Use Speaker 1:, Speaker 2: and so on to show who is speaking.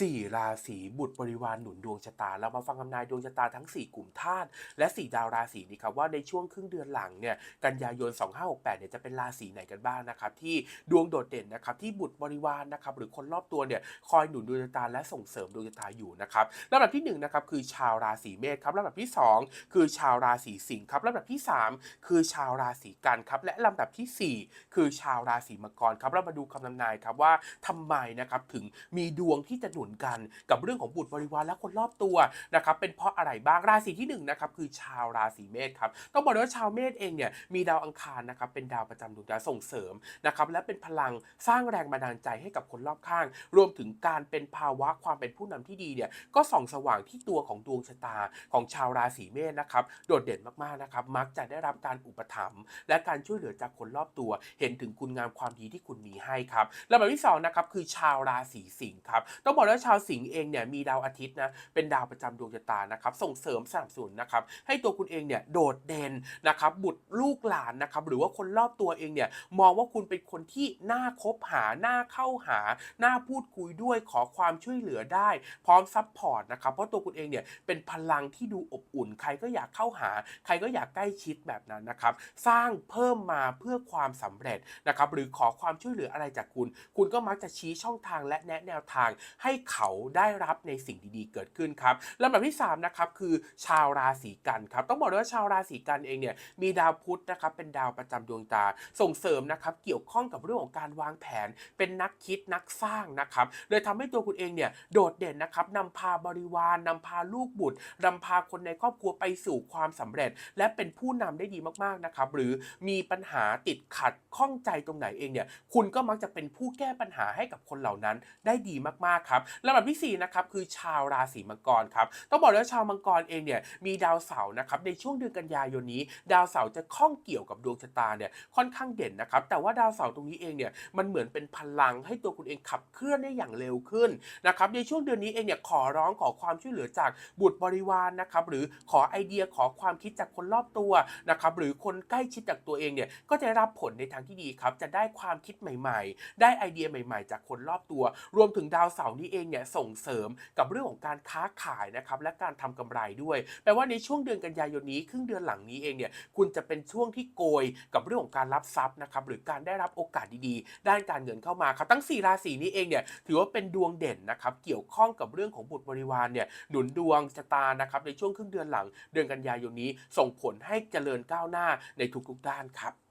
Speaker 1: 4 ราศีบุตรบริวารหนุนดวงชะตา เรามาฟังคำนายดวงชะตาทั้ง 4 กลุ่มธาตุและ 4 ดาวราศีนี้ครับว่าในช่วงครึ่งเดือนหลังเนี่ยกันยายน 2568เนี่ยจะเป็นราศีไหนกันบ้างนะครับที่ดวงโดดเด่นนะครับที่บุตรบริวารนะครับหรือคนรอบตัวเนี่ยคอยหนุนดวงชะตาและส่งเสริมดวงชะตาอยู่นะครับลำดับที่1นะครับคือชาวราศีเมษครับลำดับที่ 2 คือชาวราศีสิงห์ครับลำดับที่ 3 คือชาวราศีกันครับและลำดับทีสี่4 คือชาวราศีมังกรครับเรามาดูคำนำนายครับว่าทำไมนะครับถึงมีดวงที่จะหนุนกันกับเรื่องของบุตรบริวารและคนรอบตัวนะครับเป็นเพราะอะไรบ้างราศีที่1นงนะครับคือชาวราศีเมษครับต้องบอกเลยว่าชาวเมษเองเนี่ยมีดาวอังคารนะครับเป็นดาวประจำดวงดาวส่งเสริมนะครับและเป็นพลังสร้างแรงบันดาลใจให้กับคนรอบข้าง รวมถึงการเป็นภาวะความเป็นผู้นำที่ดีเนี่ยก็ส่องสว่างที่ตัวของดวงชะตาของชาวราศีเมษนะครับโดดเด่นมากๆนะครับมักจะได้รับการอุปถัมภ์และการช่วยเหลือจากคนรอบตัว เห็นถึงคุณงามความดีที่คุณมีให้ครับลำดับที่สองนะครับคือชาวราศีสิงห์ครับต้องบอกเลยว่าชาวสิงห์เองเนี่ยมีดาวอาทิตย์นะเป็นดาวประจำดวงชะตานะครับส่งเสริมสนับสนุนนะครับให้ตัวคุณเองเนี่ยโดดเด่นนะครับบุตรลูกหลานนะครับหรือว่าคนรอบตัวเองเนี่ยมองว่าคุณเป็นคนที่น่าคบหาน่าเข้าหาน่าพูดคุยด้วยขอความช่วยเหลือได้ พร้อมซัพพอร์ตนะครับเพราะตัวคุณเองเนี่ยเป็นพลังที่ดูอบอุ่น ใครก็อยากเข้าหา ใครก็อยากใกล้ชิดแบบนั้นนะครับสร้างเพิ่มมาเพื่อความสำเร็จนะครับหรือขอความช่วยเหลืออะไรจากคุณ คุณก็มักจะชี้ช่องทางและแนะแนวทางให้เขาได้รับในสิ่งดีๆ เกิดขึ้นครับลำดับที่3นะครับคือชาวราศีกันครับต้องบอกเลยว่าชาวราศีกันเองเนี่ยมีดาวพุธนะครับเป็นดาวประจำดวงตาส่งเสริมนะครับเกี่ยวข้องกับเรื่องของการวางแผน เป็นนักคิดนักสร้างนะครับเลยทำให้ตัวคุณเองเนี่ยโดดเด่นนะครับนำพาบริวารนำพาลูกบุตรนำพาคนในครอบครัวไปสู่ความสำเร็จ และเป็นผู้นำได้ดีมากๆนะครับหรือมีปัญหาติดขัดข้องใจตรงไหนเองเนี่ยคุณก็มักจะเป็นผู้แก้ปัญหาให้กับคนเหล่านั้นได้ดีมากๆครับลำดับที่สี่นะครับ คือชาวราศีมังกรครับ ต้องบอกเลยว่าชาวมังกรเองเนี่ยมีดาวเสาร์นะครับในช่วงเดือนกันยายนนี้ ดาวเสาร์จะข้องเกี่ยวกับดวงชะตาเนี่ยค่อนข้างเด่นนะครับ แต่ว่าดาวเสาร์ตรงนี้เองเนี่ยมันเหมือนเป็นพลังให้ตัวคุณเองขับเคลื่อนได้อย่างเร็วขึ้นนะครับในช่วงเดือนนี้เองเนี่ยขอร้องขอความช่วยเหลือจากบุตรบริวารนะครับหรือขอไอเดียขอความคิดจากคนรอบตัวนะครับหรือคนใกล้ชิดจากตัวเองเนี่ยก็จะได้รับผลในทางที่ดีครับจะได้ความคิดใหม่ ๆ ได้ไอเดียใหม่ ๆ จากคนรอบตัว รวมถึงดาวเสาร์นี้เองเนี่ยส่งเสริมกับเรื่องของการค้าขายนะครับและการทำกำไรด้วยแปลว่าในช่วงเดือนกันยายนนี้ครึ่งเดือนหลังนี้เองเนี่ยคุณจะเป็นช่วงที่โกยกับเรื่องของการรับทรัพย์นะครับหรือการได้รับโอกาสดีๆ ด้านการเงินเข้ามาครับทั้ง 4 ราศีนี้เองเนี่ยถือว่าเป็นดวงเด่นนะครับเกี่ยวข้องกับเรื่องของบุตรบริวารเนี่ยหนุนดวงชะตานะครับในช่วงครึ่งเดือนหลัง เดือนกันยายนนี้ส่งผลให้เจริญก้าวหน้าในทุกๆด้านครับ